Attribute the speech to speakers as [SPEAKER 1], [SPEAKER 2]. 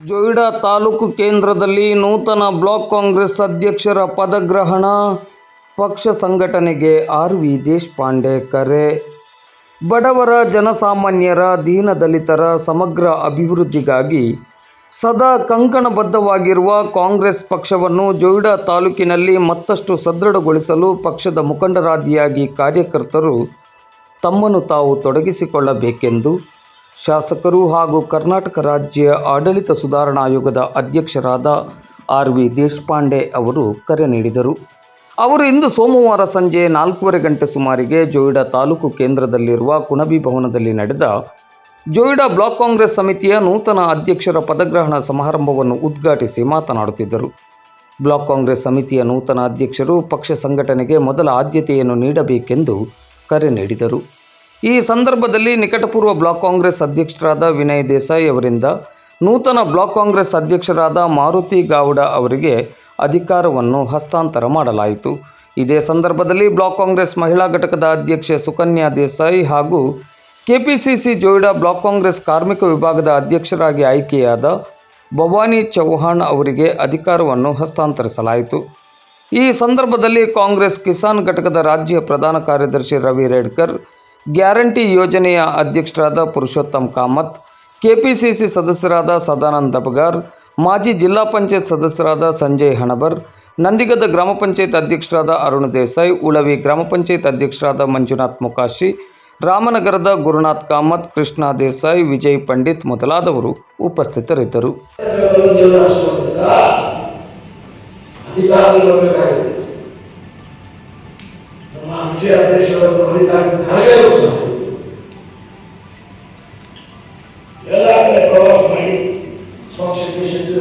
[SPEAKER 1] ಜೊಯ್ಡಾ ತಾಲೂಕು ಕೇಂದ್ರದಲ್ಲಿ ನೂತನ ಬ್ಲಾಕ್ ಕಾಂಗ್ರೆಸ್ ಅಧ್ಯಕ್ಷರ ಪದಗ್ರಹಣ. ಪಕ್ಷ ಸಂಘಟನೆಗೆ ಆರ್ ವಿ ದೇಶಪಾಂಡೆ ಕರೆ. ಬಡವರ ಜನಸಾಮಾನ್ಯರ ದೀನದಲಿತರ ಸಮಗ್ರ ಅಭಿವೃದ್ಧಿಗಾಗಿ ಸದಾ ಕಂಕಣಬದ್ಧವಾಗಿರುವ ಕಾಂಗ್ರೆಸ್ ಪಕ್ಷವನ್ನು ಜೊಯ್ಡಾ ತಾಲೂಕಿನಲ್ಲಿ ಮತ್ತಷ್ಟು ಸದೃಢಗೊಳಿಸಲು ಪಕ್ಷದ ಮುಖಂಡರಾದಿಯಾಗಿ ಕಾರ್ಯಕರ್ತರು ತಮ್ಮನ್ನು ತಾವು ತೊಡಗಿಸಿಕೊಳ್ಳಬೇಕೆಂದು ಶಾಸಕರು ಹಾಗೂ ಕರ್ನಾಟಕ ರಾಜ್ಯ ಆಡಳಿತ ಸುಧಾರಣಾ ಆಯೋಗದ ಅಧ್ಯಕ್ಷರಾದ ಆರ್ ವಿ ದೇಶಪಾಂಡೆ ಅವರು ಕರೆ ನೀಡಿದರು. ಅವರು ಇಂದು ಸೋಮವಾರ ಸಂಜೆ ನಾಲ್ಕೂವರೆ ಗಂಟೆ ಸುಮಾರಿಗೆ ಜೋಯಿಡಾ ತಾಲೂಕು ಕೇಂದ್ರದಲ್ಲಿರುವ ಕುಣಬಿ ಭವನದಲ್ಲಿ ನಡೆದ ಜೋಯಿಡಾ ಬ್ಲಾಕ್ ಕಾಂಗ್ರೆಸ್ ಸಮಿತಿಯ ನೂತನ ಅಧ್ಯಕ್ಷರ ಪದಗ್ರಹಣ ಸಮಾರಂಭವನ್ನು ಉದ್ಘಾಟಿಸಿ ಮಾತನಾಡುತ್ತಿದ್ದರು. ಬ್ಲಾಕ್ ಕಾಂಗ್ರೆಸ್ ಸಮಿತಿಯ ನೂತನ ಅಧ್ಯಕ್ಷರು ಪಕ್ಷ ಸಂಘಟನೆಗೆ ಮೊದಲ ಆದ್ಯತೆಯನ್ನು ನೀಡಬೇಕೆಂದು ಕರೆ ನೀಡಿದರು. ಈ ಸಂದರ್ಭದಲ್ಲಿ ನಿಕಟಪೂರ್ವ ಬ್ಲಾಕ್ ಕಾಂಗ್ರೆಸ್ ಅಧ್ಯಕ್ಷರಾದ ವಿನಯ್ ದೇಸಾಯಿ ಅವರಿಂದ ನೂತನ ಬ್ಲಾಕ್ ಕಾಂಗ್ರೆಸ್ ಅಧ್ಯಕ್ಷರಾದ ಮಾರುತಿ ಗೌಡ ಅವರಿಗೆ ಅಧಿಕಾರವನ್ನು ಹಸ್ತಾಂತರ ಮಾಡಲಾಯಿತು. ಇದೇ ಸಂದರ್ಭದಲ್ಲಿ ಬ್ಲಾಕ್ ಕಾಂಗ್ರೆಸ್ ಮಹಿಳಾ ಘಟಕದ ಅಧ್ಯಕ್ಷೆ ಸುಕನ್ಯಾ ದೇಸಾಯಿ ಹಾಗೂ ಕೆಪಿಸಿಸಿ ಜೋಯ್ಡಾ ಬ್ಲಾಕ್ ಕಾಂಗ್ರೆಸ್ ಕಾರ್ಮಿಕ ವಿಭಾಗದ ಅಧ್ಯಕ್ಷರಾಗಿ ಆಯ್ಕೆಯಾದ ಭವಾನಿ ಚೌಹಾಣ್ ಅವರಿಗೆ ಅಧಿಕಾರವನ್ನು ಹಸ್ತಾಂತರಿಸಲಾಯಿತು. ಈ ಸಂದರ್ಭದಲ್ಲಿ ಕಾಂಗ್ರೆಸ್ ಕಿಸಾನ್ ಘಟಕದ ರಾಜ್ಯ ಪ್ರಧಾನ ಕಾರ್ಯದರ್ಶಿ ರವಿ ರೇಡ್ಕರ್ ಗ್ಯಾರಂಟಿ ಯೋಜನೆಯ ಅಧ್ಯಕ್ಷರಾದ ಪುರುಷೋತ್ತಮ್ ಕಾಮತ್, ಕೆಪಿಸಿಸಿ ಸದಸ್ಯರಾದ ಸದಾನಂದ ದಬಗಾರ್ ಮಾಜಿ ಜಿಲ್ಲಾ ಪಂಚಾಯತ್ ಸದಸ್ಯರಾದ ಸಂಜಯ್ ಹಣಬರ್ ನಂದಿಗದ ಗ್ರಾಮ ಪಂಚಾಯತ್ ಅಧ್ಯಕ್ಷರಾದ ಅರುಣ್ ದೇಸಾಯಿ, ಉಳವಿ ಗ್ರಾಮ ಪಂಚಾಯತ್ ಅಧ್ಯಕ್ಷರಾದ ಮಂಜುನಾಥ್ ಮುಕಾಶಿ, ರಾಮನಗರದ ಗುರುನಾಥ್ ಕಾಮತ್, ಕೃಷ್ಣ ದೇಸಾಯಿ, ವಿಜಯ್ ಪಂಡಿತ್ ಮೊದಲಾದವರು ಉಪಸ್ಥಿತರಿದ್ದರು.
[SPEAKER 2] ಅಧ್ಯಕ್ಷರನ್ನು ಮಲ್ಲಿಕಾರ್ಜುನ ಖರ್ಗೆ ಅವರು ಸಹ ಎಲ್ಲ ಕಡೆ ಪ್ರವಾಸ ಮಾಡಿ ಪಕ್ಷಕ್ಕೆ ಶಕ್ತಿ